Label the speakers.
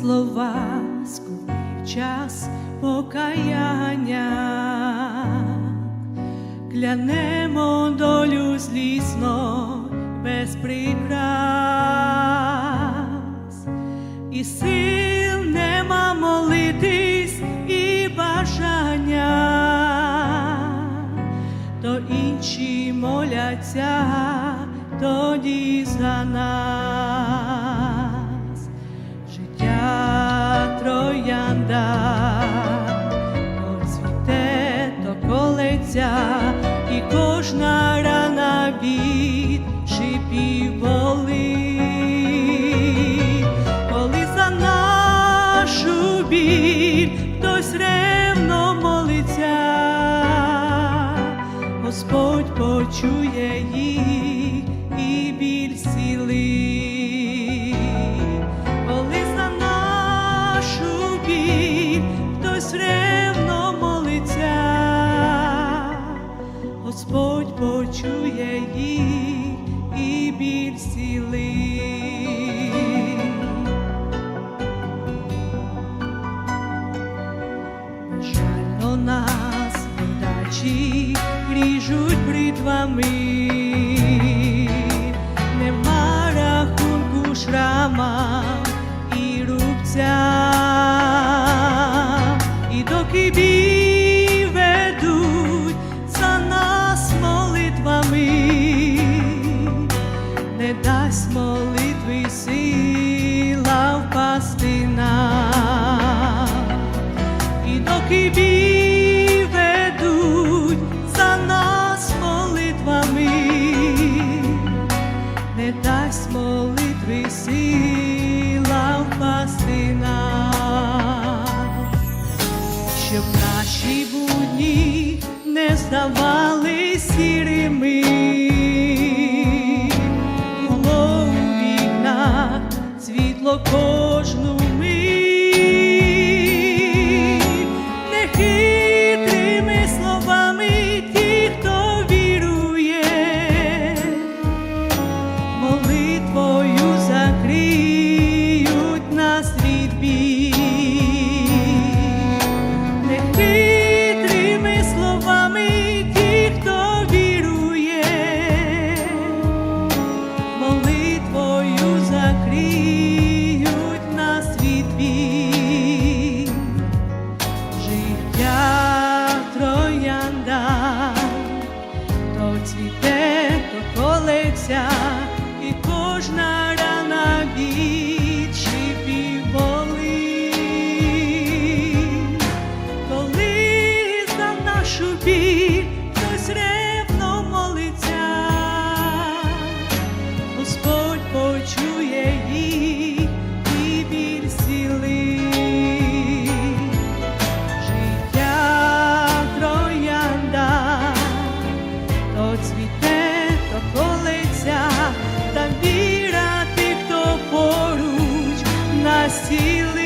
Speaker 1: слова скупив час покаяння, клянемо долю злісно без прикрас, і сил нема молитись і бажання, то інші моляться тоді за нас. Почує їх і біль сіли, коли за нашу біль хтось ревно молиться, Господь почує їх і біль сіли. Удачі ріжуть бритвами, нема рахунку шрама і рубця, і доки бій не здавали сірими. То цвіте, то колеться, і кожна рана від Steal.